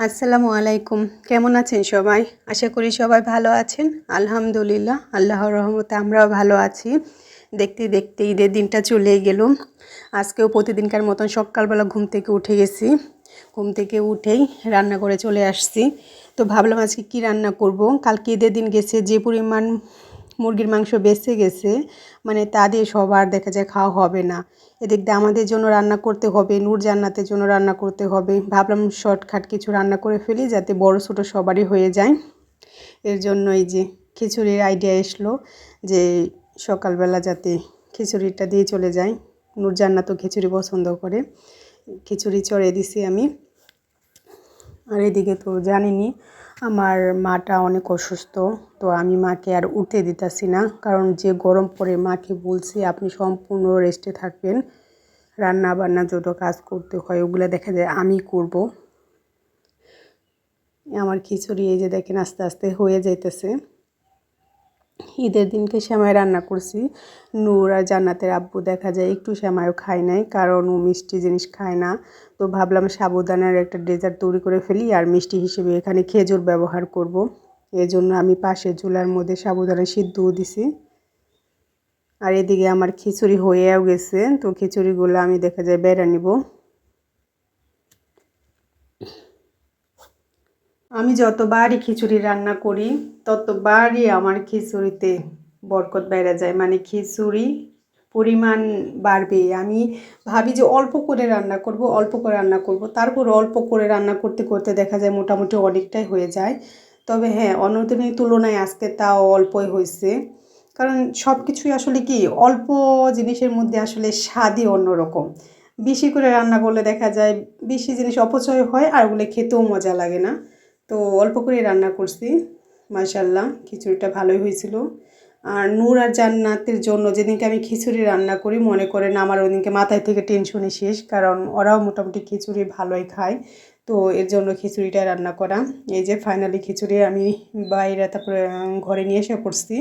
আসসালামু আলাইকুম। কেমন আছেন সবাই? আশা করি সবাই ভালো আছেন। আলহামদুলিল্লাহ, আল্লাহর রহমতে আমরাও ভালো আছি। দেখতে দেখতে ঈদের দিনটা চলে গেল। আজকেও প্রতিদিনকার মতন সকালবেলা ঘুম থেকে উঠে গেছি। ঘুম থেকে উঠেই রান্না করে চলে আসছি। তো ভাবলাম আজকে কি রান্না করব? কালকে ঈদের দিন গেছে যে পরিমাণ মুরগির মাংস বেঁচে গেছে মানে তা দিয়ে সবার দেখা যায় খাওয়া হবে না। এদিক দিয়ে আমাদের জন্য রান্না করতে হবে, নূর জান্নাতের জন্য রান্না করতে হবে। ভাবলাম শর্টকাট কিছু রান্না করে ফেলি যাতে বড় ছোটো সবারই হয়ে যায়। এর জন্য এই যে খিচুড়ির আইডিয়া এসলো যে সকালবেলা যাতে খিচুড়িটা দিয়ে চলে যায়। নূর জান্নাতও খিচুড়ি পছন্দ করে। খিচুড়ি চড়ে দিছি আমি। আর এদিকে তো জানিনি, আমার মাটা অনেক অসুস্থ, তো আমি মাকে আর উঠতে দিতেছি না, কারণ যে গরম পড়ে মাকে বলছি আপনি সম্পূর্ণ রেস্টে থাকবেন রান্না বান্না যত কাজ করতে হয় ওগুলো দেখা যায় আমি করব। আমার খিচুড়ি এই যে দেখেন আস্তে আস্তে হয়ে যাইতেছে। ঈদের দিনকে শ্যামাই রান্না করছি। নূর আর জান্নাতের আব্বু দেখা যায় একটু শ্যামাইও খায় নাই, কারণ ও মিষ্টি জিনিস খায় না। তো ভাবলাম সাবুদানার একটা ডেজার্ট তৈরি করে ফেলি আর মিষ্টি হিসেবে এখানে খেজুর ব্যবহার করব। এজন্য আমি পাশের চুলার মধ্যে সাবুদানা সিদ্ধও দিছি। আর এদিকে আমার খিচুড়ি হয়েও গেছে, তো খিচুড়িগুলো আমি দেখা যায় বেড়া নিব। আমি যতবারই খিচুড়ি রান্না করি, ততবারই আমার খিচুড়িতে বরকত বেড়ে যায়। মানে খিচুড়ি পরিমাণ বাড়বে। আমি ভাবি যে অল্প করে রান্না করব, অল্প করে রান্না করব। তারপর অল্প করে রান্না করতে করতে দেখা যায় মোটামুটি অনেকটাই হয়ে যায়। তবে হ্যাঁ অন্যদিনের তুলনায় আজকে তাও অল্পই হয়েছে। কারণ সব কিছুই আসলে কি, অল্প জিনিসের মধ্যে আসলে স্বাদই অন্যরকম। বেশি করে রান্না করলে দেখা যায় বেশি জিনিস অপচয় হয় আর ওগুলো খেতেও মজা লাগে না। তো অল্প করে রান্না করছি মাশাল্লাহ খিচুড়িটা ভালোই হয়েছিল। আর নূর আর জান্নাতের জন্য যেদিনকে আমি খিচুড়ি রান্না করি, মনে করেন আমার ওদিনকে মাথায় থেকে টেনশনই শেষ, কারণ ওরাও মোটামুটি খিচুড়ি ভালোই খায়। তো এর জন্য খিচুড়িটা রান্না করা। এই যে ফাইনালি খিচুড়ি আমি বাইরে তারপরে ঘরে নিয়ে এসে পড়ছি।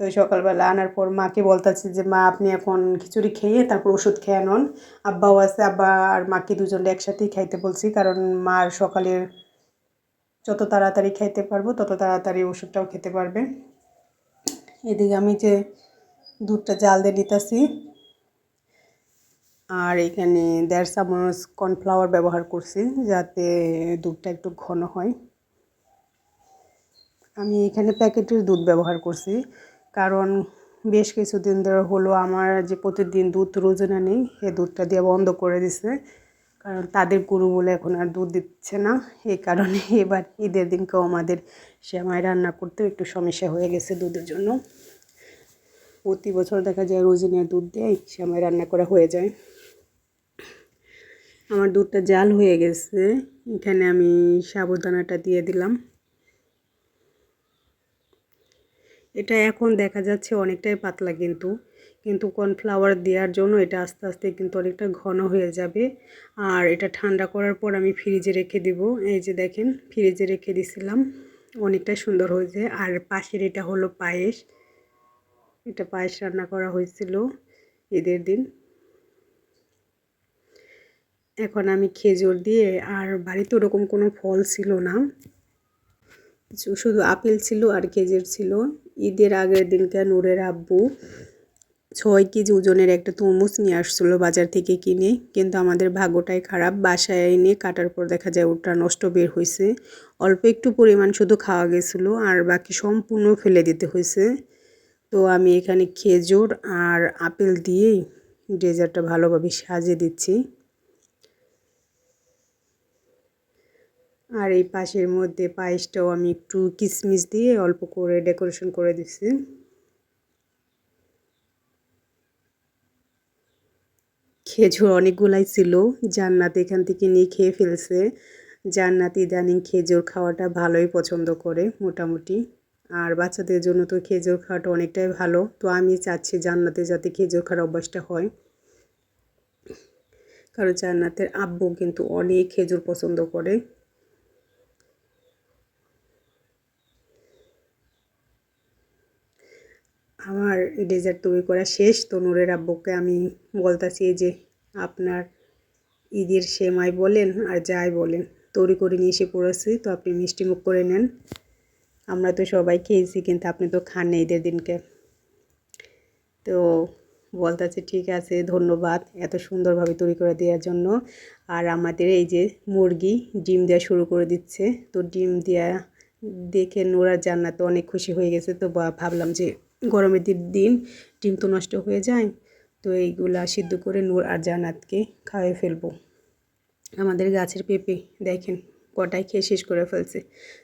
তো সকালবেলা আনার পর মাকে বলতেছি যে, মা, আপনি এখন খিচুড়ি খেয়ে তারপর ওষুধ খেয়ে নন আব্বাও আছে, আব্বা আর মাকে দুজনটা একসাথেই খাইতে বলছি, কারণ মার সকালের যত তাড়াতাড়ি খেতে পারব, তত তাড়াতাড়ি ওষুধটাও খেতে পারবে। এদিকে আমি যে দুধটা জাল দিয়ে নিতেছি, আর এখানে দেড় চামচ কর্নফ্লাওয়ার ব্যবহার করছি যাতে দুধটা একটু ঘন হয়। আমি এখানে প্যাকেটের দুধ ব্যবহার করছি, কারণ বেশ কিছুদিন ধরে হলো আমার যে প্রতিদিন দুধ রোজনা নেই সে দুধটা দিয়ে বন্ধ করে দিছে। কারণ তাদের গরু বলে এখন আর দুধ দিচ্ছে না। এই কারণে এবার ঈদের দিনকেও আমাদের শ্যামাই রান্না করতেও একটু সমস্যা হয়ে গেছে দুধের জন্য। প্রতি বছর দেখা যায় রোজিনের দুধ দেয়, শ্যামাই রান্না করা হয়ে যায়। আমার দুধটা জাল হয়ে গেছে, এখানে আমি সাবুদানাটা দিয়ে দিলাম। এটা এখন দেখা যাচ্ছে অনেকটাই পাতলা কিন্তু। কিন্তু কর্নফ্লাওয়ার দেওয়ার জন্য এটা আস্তে আস্তে কিন্তু অনেকটা ঘন হয়ে যাবে। আর এটা ঠান্ডা করার পর আমি ফ্রিজে রেখে দিব। এই যে দেখেন, ফ্রিজে রেখে দিছিলাম। অনেকটা সুন্দর হয়েছে। আর পাশের এটা হলো পায়েস। এটা পায়েস রান্না করা হয়েছিল ঈদের দিন। এখন আমি খেজুর দিয়ে, আর বাড়িতে ওরকম কোনো ফল ছিল না। শুধু আপেল ছিল আর খেজুর ছিল। ঈদের আগের দিনকে নূরের আব্বু ছয় কেজি ওজনের একটা তরমুজ নিয়ে আসছিল বাজার থেকে কিনে। কিন্তু আমাদের ভাগ্যটাই খারাপ। বাসায় এনে কাটার পর দেখা যায় ওটা নষ্ট বের হয়েছে অল্প একটু পরিমাণ শুধু খাওয়া গেছিল আর বাকি সম্পূর্ণ ফেলে দিতে হয়েছে তো আমি এখানে খেজুর আর আপেল দিয়েই ডেজার্টটা ভালোভাবে সাজিয়ে দিচ্ছি। আর এই পাশের মধ্যে পায়েসটাও আমি একটু কিশমিশ দিয়ে অল্প করে ডেকোরেশন করে দিচ্ছি। খেজুর অনেকগুলাই ছিল। জান্নাত এখান থেকে নিয়ে খেয়ে ফেলছে। জান্নাত ইদানিং খেজুর খাওয়াটা ভালোই পছন্দ করে মোটামুটি। আর বাচ্চাদের জন্য তো খেজুর খাওয়াটা অনেকটাই ভালো। তো আমি চাচ্ছি জান্নাতে যাতে খেজুর খাওয়ার অভ্যাসটা হয়। কারণ জান্নাতের আব্বু কিন্তু অনেক খেজুর পছন্দ করে। আমার ডেজার্ট তৈরি করা শেষ তো নূরের আব্বুকে আমি বলতেছি যে, আপনার ঈদের সেমাই বলেন আর যাই বলেন, তৈরি করে নিয়ে এসে পড়েছি, তো আপনি মিষ্টি মুখ করে নেন। আমরা তো সবাই খেয়েছি, কিন্তু আপনি তো খান না ঈদের দিনকে। তো বলতেছে, ঠিক আছে, ধন্যবাদ এত সুন্দরভাবে তৈরি করে দেওয়ার জন্য। আর আমাদের এই যে মুরগি ডিম দেওয়া শুরু করে দিচ্ছে, তো ডিম দেওয়া দেখে নোরার জান্নাত অনেক খুশি হয়ে গেছে, তো ভাবলাম যে গরমের দিন ডিম তো নষ্ট হয়ে যায়, তো এইগুলা সিদ্ধ করে নূর আর জানাতকে খাওয়াই ফেলব। আমাদের গাছের পেঁপে দেখেন, কটাই খেয়ে শেষ করে ফেলছে।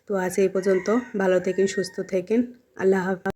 তো আজ এই পর্যন্ত ভালো থেকেন, সুস্থ থেকেন। আল্লাহ হাফিজ।